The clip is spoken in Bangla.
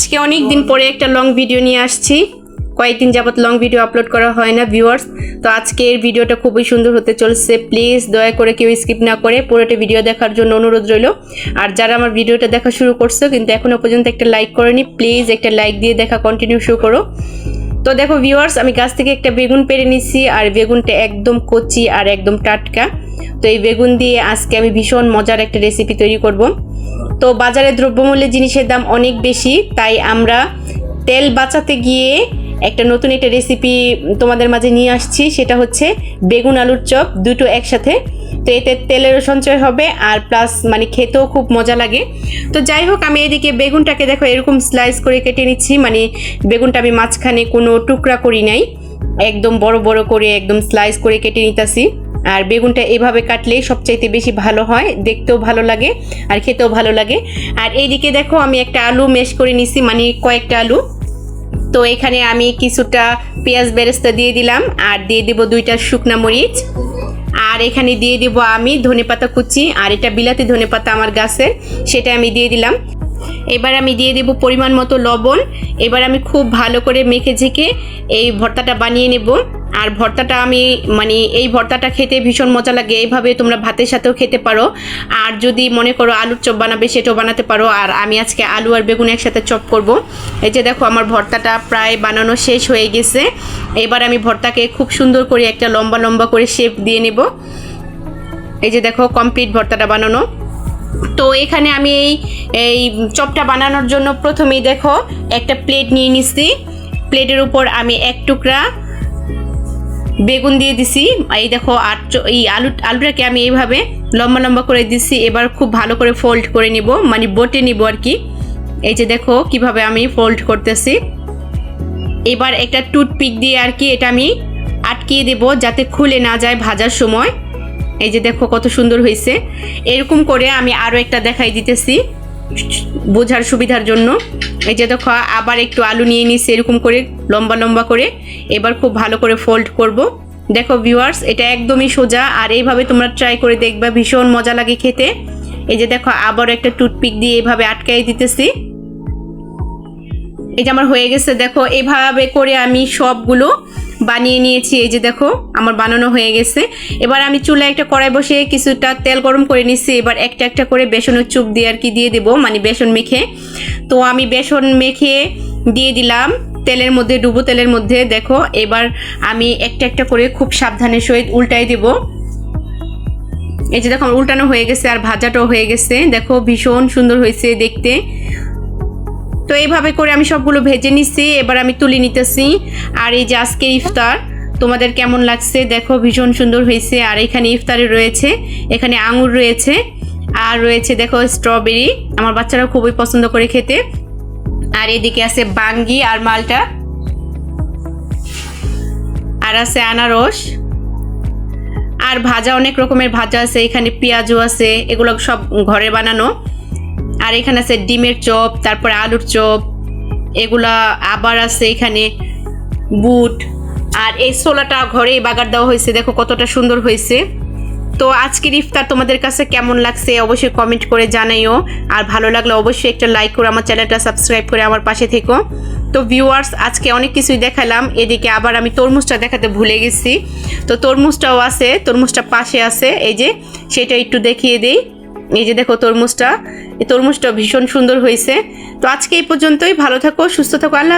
আজকে অনেক দিন পরে একটা লং ভিডিও নিয়ে আসছি। কয়েকদিন যাবত লং ভিডিও আপলোড করা হয় না ভিউয়ার্স তো আজকের ভিডিওটা খুবই সুন্দর হতে চলছে। প্লিজ দয়া করে কেউ স্কিপ না করে, পুরোটা ভিডিও দেখার জন্য অনুরোধ রইল। আর যারা আমার ভিডিওটা দেখা শুরু করছ, কিন্তু এখনও পর্যন্ত একটা লাইক করেনি প্লিজ একটা লাইক দিয়ে দেখা কন্টিনিউ শুরু করো। তো দেখো ভিউয়ার্স আমি গাছ থেকে একটা বেগুন পেরে নিচ্ছি আর বেগুনটা একদম কচি আর একদম টাটকা। তো এই বেগুন দিয়ে আজকে আমি ভীষণ মজার একটা রেসিপি তৈরি করব। তো বাজারে দ্রব্যমূল্যের জিনিসের দাম অনেক বেশি, তাই আমরা তেল বাঁচাতে গিয়ে একটা নতুন একটা রেসিপি তোমাদের মাঝে নিয়ে আসছি, সেটা হচ্ছে বেগুন আলুর চপ, দুটো একসাথে। তো এতে তেলেরও সঞ্চয় হবে আর প্লাস মানে খেতেও খুব মজা লাগে। তো যাই হোক, আমি এদিকে বেগুনটাকে দেখো এরকম স্লাইস করে কেটে নিচ্ছি মানে বেগুনটা আমি মাঝখানে কোনো টুকরা করি নাই। একদম বড় বড় করে একদম স্লাইস করে কেটে নিতেছি। আর বেগুনটা এভাবে কাটলে সবচাইতে বেশি ভালো হয়, দেখতেও ভালো লাগে আর খেতেও ভালো লাগে। আর এইদিকে দেখো আমি একটা আলু মেশ করে নিছি মানে কয়েকটা আলু। তো এখানে আমি কিছুটা পেঁয়াজ বেরেস্তা দিয়ে দিলাম আর দিয়ে দেবো দুইটা শুকনা মরিচ। আর এখানে দিয়ে দিব আমি ধনেপাতা কুচি আর এটা বিলাতি ধনেপাতা আমার গাছের সেটা আমি দিয়ে দিলাম। এবার আমি দিয়ে দেব পরিমাণ মতো লবণ। এবার আমি খুব ভালো করে মেখে ঝেঁকে এই ভর্তাটা বানিয়ে নেব। আর ভর্তাটা আমি মানে এই ভর্তাটা খেতে ভীষণ মজা লাগে। এইভাবে তোমরা ভাতের সাথেও খেতে পারো। আর যদি মনে করো আলুর চপ বানাবে, সেটাও বানাতে পারো। আর আমি আজকে আলু আর বেগুন একসাথে চপ করব। এই যে দেখো, আমার ভর্তাটা প্রায় বানানো শেষ হয়ে গেছে। এবার আমি ভর্তাকে খুব সুন্দর করে একটা লম্বা লম্বা করে শেপ দিয়ে নেব। এই যে দেখো কমপ্লিট ভর্তাটা বানানো। তো এখানে আমি এই এই চপটা বানানোর জন্য প্রথমেই দেখো, একটা প্লেট নিয়ে নিচ্ছি প্লেটের উপর আমি এক টুকরা বেগুন দিয়ে দিছি। এই দেখো, আর এই আলু, আলুটাকে আমি এইভাবে লম্বা লম্বা করে দিছি। এবার খুব ভালো করে ফোল্ড করে নিব মানে বটে নিব আর কি। এই যে দেখো, কীভাবে আমি ফোল্ড করতেছি। এবার একটা টুথপিক দিয়ে আর কি এটা আমি আটকিয়ে দেব, যাতে খুলে না যায় ভাজার সময়। এই যে দেখো, কত সুন্দর হয়েছে এরকম করে আমি আরও একটা দেখাই দিতেছি। বোঝার সুবিধার জন্য। এই যে দেখো, আবার একটু আলু নিয়ে নিছি এরকম করে, লম্বা লম্বা করে। এবার খুব ভালো করে ফোল্ড করব। দেখো ভিউয়ার্স এটা একদমই সোজা, আর এইভাবে তোমরা ট্রাই করে দেখবা, ভীষণ মজা লাগে খেতে। এই যে দেখো, আবার একটা টুথপিক দিয়ে এভাবে আটকাই দিতেছি। এই যে আমার হয়ে গেছে, দেখো, এভাবে করে আমি সবগুলো বানিয়ে নিয়েছি, এই যে দেখো, আমার বানানো হয়ে গেছে। এবার আমি চুলায় একটা কড়াই বসে কিছুটা তেল গরম করে নিচ্ছি। এবার একটা একটা করে বেসনের চুপ দিয়ে আর কি দিয়ে দেবো মানে বেসন মেখে। তো আমি বেসন মেখে দিয়ে দিলাম, তেলের মধ্যে, ডুবো তেলের মধ্যে। দেখো, এবার আমি একটা একটা করে খুব সাবধানের সহিত উল্টাই দেবো। এই যে দেখো উল্টানো হয়ে গেছে আর ভাজাটাও হয়ে গেছে। দেখো, ভীষণ সুন্দর হয়েছে দেখতে। তো এইভাবে করে আমি সবগুলো ভেজে নিচ্ছি এবার আমি তুলে নিতেছি। আর এই যে আজকে ইফতার, তোমাদের কেমন লাগছে? দেখো, ভীষণ সুন্দর হয়েছে। আর এখানে ইফতারে রয়েছে, এখানে আঙুর রয়েছে, আর রয়েছে দেখো স্ট্রবেরি আমার বাচ্চারা খুবই পছন্দ করে খেতে। আর এদিকে আছে বাঙ্গি আর মালটা। আর আছে আনারস। আর ভাজা অনেক রকমের ভাজা আছে, এখানে পেঁয়াজও আছে, এগুলো সব ঘরে বানানো। আর এখানে আছে ডিমের চপ, তারপরে আলুর চপ, এগুলা আবার আছে এখানে বুট। আর এই ছোলাটা ঘরে বাগার দেওয়া হয়েছে, দেখো কতটা সুন্দর হয়েছে। তো আজকের ইফতার তোমাদের কাছে কেমন লাগছে অবশ্যই কমেন্ট করে জানাইও। আর ভালো লাগলে অবশ্যই একটা লাইক করে আমার চ্যানেলটা সাবস্ক্রাইব করে আমার পাশে থেকো। তো ভিউয়ার্স আজকে অনেক কিছুই দেখালাম, এদিকে আবার আমি তরমুজটা দেখাতে ভুলে গেছি। তো তরমুজটাও আছে, তরমুজটা পাশে আছে, এই যে সেটা একটু দেখিয়ে দেই। এই যে দেখো তরমুজটা, এই তরমুজটা ভীষণ সুন্দর হয়েছে। তো আজকে এই পর্যন্তই, ভালো থাকো, সুস্থ থাকো, আল্লাহ